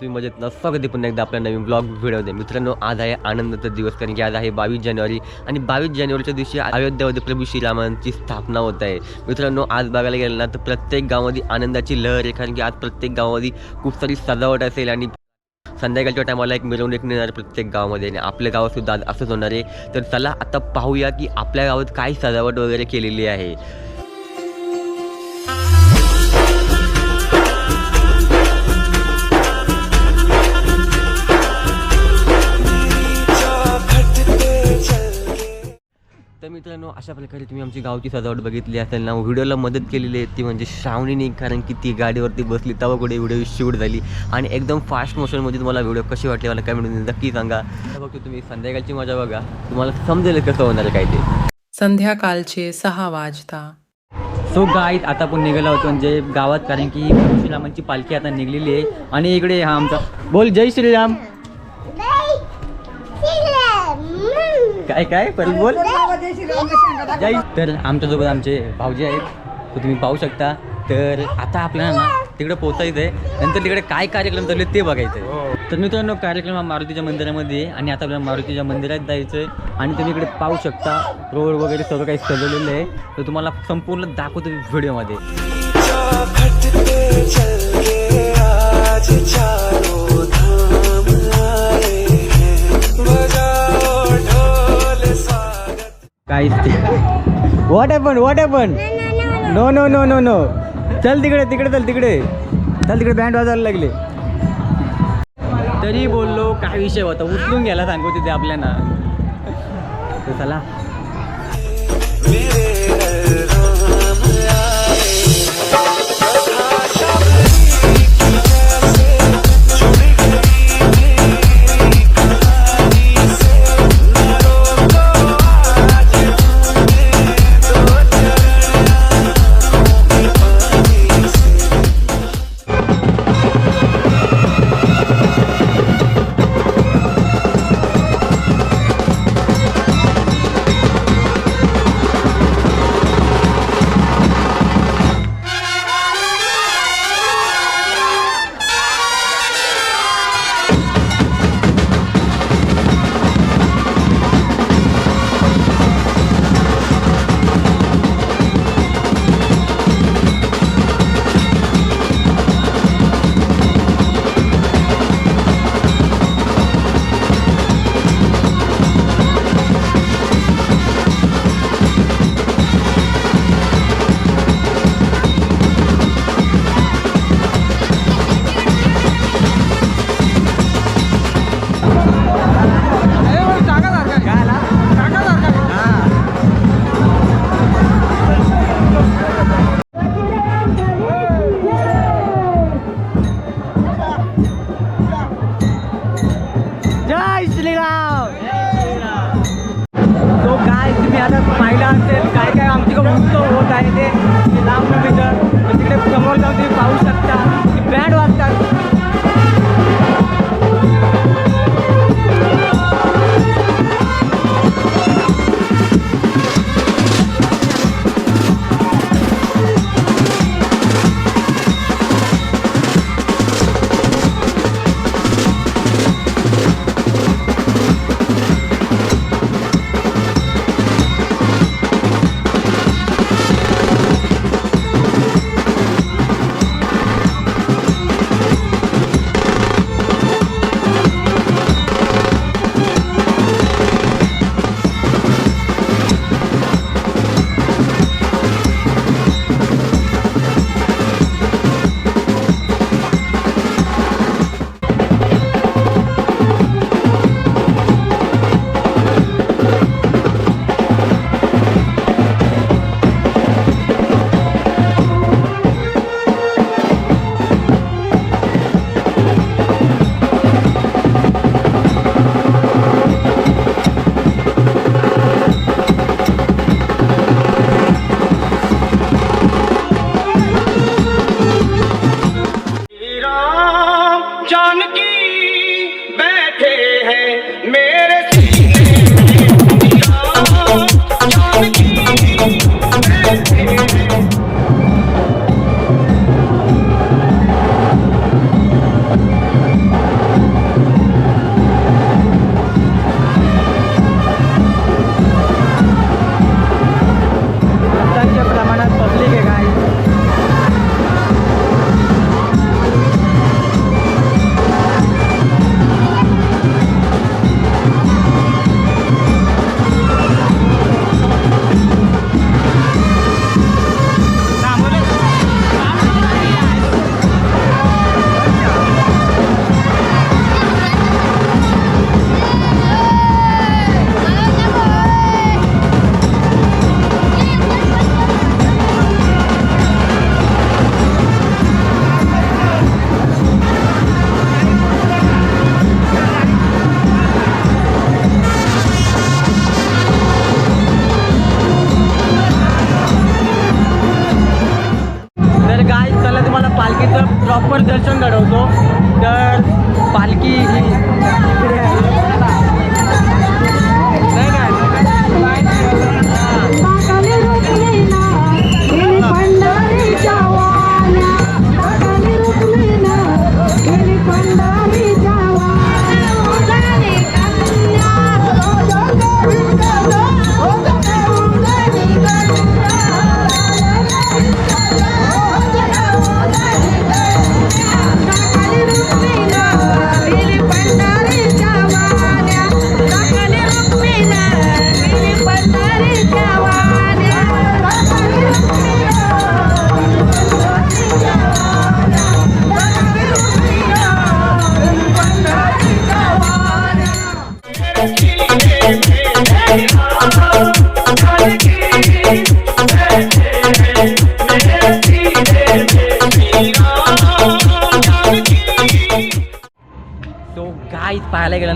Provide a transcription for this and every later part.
तुम्ही मजेत नसता कधी पुन्हा एकदा आपल्या नवीन ब्लॉग व्हिडिओमध्ये मित्रांनो आज आहे आनंदाचा दिवस कारण की आज आहे बावीस जानेवारी आणि बावीस जानेवारीच्या दिवशी अयोध्यामध्ये प्रभू श्रीरामांची स्थापना होत आहे. मित्रांनो आज बघायला गेलं ना तर प्रत्येक गावामध्ये आनंदाची लहर आहे कारण की आज प्रत्येक गावामध्ये खूप सारी सजावट असेल आणि संध्याकाळच्या टायमाला एक मिरवणूक निघणार प्रत्येक गावामध्ये आणि आपल्या गावातसुद्धा आज असंच होणार आहे. तर चला आता पाहूया की आपल्या गावात काय सजावट वगैरे केलेली आहे. तर मित्रांनो अशा प्रकारे तुम्ही आमची गावची सजावट बघितली असेल ना व्हिडिओला मदत केलेली आहे ती म्हणजे श्रावणीने कारण की ती गाडीवरती बसली तेव्हा कुठे व्हिडिओ शूट झाली. आणि एकदम फास्ट मोशनमध्ये तुम्हाला व्हिडिओ कशी वाटली मला कमेंट नक्की सांगा. बघतो तुम्ही संध्याकाळची मजा बघा. तुम्हाला समजेल कसं होणार काय ते. संध्याकाळचे सहा वाजता. सो गाईत आता आपण निघालो होतो म्हणजे गावात कारण की श्रीरामांची पालखी आता निघलेली आहे. आणि इकडे हा आमचा बोल जय श्रीराम. काय काय? परत बोल. जय. तर आमच्यासोबत आमचे भाऊजी आहेत. तुम्ही पाहू शकता. तर आता आपल्याला ना तिकडे पोचायचं आहे नंतर तिकडे काय कार्यक्रम चालले ते बघायचं आहे तर मित्रांनो कार्यक्रम हा मारुतीच्या मंदिरामध्ये आहे आणि आता आपल्याला मारुतीच्या मंदिरात जायचं आहे आणि तुम्ही इकडे पाहू शकता. रोड वगैरे सगळं काही सजवलेलं आहे. तर तुम्हाला संपूर्ण दाखवतो व्हिडिओमध्ये. काहीच ते. What happen what happen no no no no no चल तिकडे तिकडे चल तिकडे. चल तिकडे बँड वाजायला लागले. तरी बोललो काय विषय होता. उचलून घ्यायला सांगू तिथे आपल्याला. तर चला.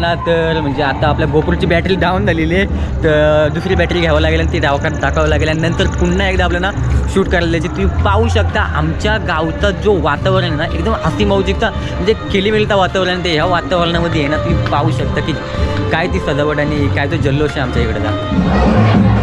ना तर म्हणजे आता आपल्या गोपूरची बॅटरी डाऊन झालेली आहे. तर दुसरी बॅटरी घ्यावं लागेल आणि ती दवाखान्यात टाकावं लागेल. आणि नंतर पुन्हा एकदा आपल्याला शूट करायला द्यायची तुम्ही पाहू शकता आमच्या गावचा जो वातावरण आहे ना एकदम अतिमौजिकता म्हणजे खेलीमेलीचा वातावरण आहे. ते ह्या वातावरणामध्ये आहे ना तुम्ही पाहू शकता की काय ती सजावट आणि काय तो जल्लोष आहे आमच्या इकडचा.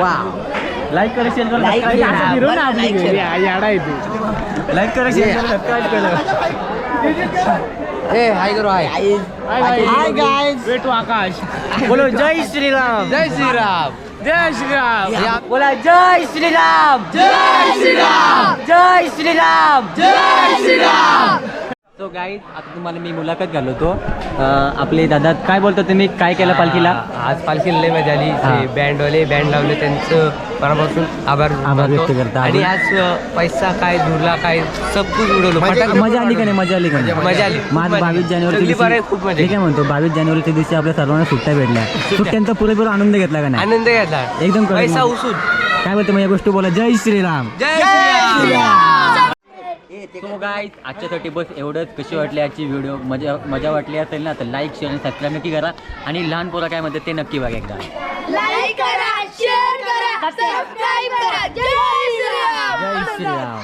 वा लाईक करा शेअर करा लाईक लाईक करा. शेअर करा. सबस्क्राईब करा ए हाय करो. हाय हाय गाइस वे टू आकाश बोलो जय श्रीराम जय श्रीराम जय श्रीराम बोला जय श्रीराम जय श्रीराम जय श्रीराम जय श्रीराम तो गाईज आता तुम्हाला मी मुलाखत घालवतो आपले दादा काय बोलतो तुम्ही? काय केलं पालखीला? आज पालखीला लय मजा आली. ते बँडवाले बँड लावले त्यांचं मनापासून आभार आभार मानतो. व्यक्त करता. आणि आज अ, पैसा काय धुरला काय सब कुछ उडवलं. फटाके मजा आली का नाही? मजा आली का नाही? मजा आली. आज बावीस जानेवारी सगळी बरं आहे, खूप मजा मी काय म्हणतो बावीस जानेवारीच्या दिवशी आपल्या सर्वांना सुट्ट्या भेटल्या. सुट्ट्यांचा पुरेपूर आनंद घेतला का नाही? आनंद घेतला. एकदम पैसा. उसून. काय बोलतो मग या गोष्टी बोला? जय श्रीराम. जय श्रीराम. सो गाईज आजच्यासाठी बस एवढंच कशी वाटली आजची व्हिडिओ मजा मजा वाटली असेल ना तर लाईक शेअर आणि सबस्क्राईब नक्की करा. आणि लहान पोरं काय म्हणतात ते नक्की बघा एकदा. लाईक करा शेअर करा सबस्क्राईब करा. जय श्रीराम. जय श्रीराम.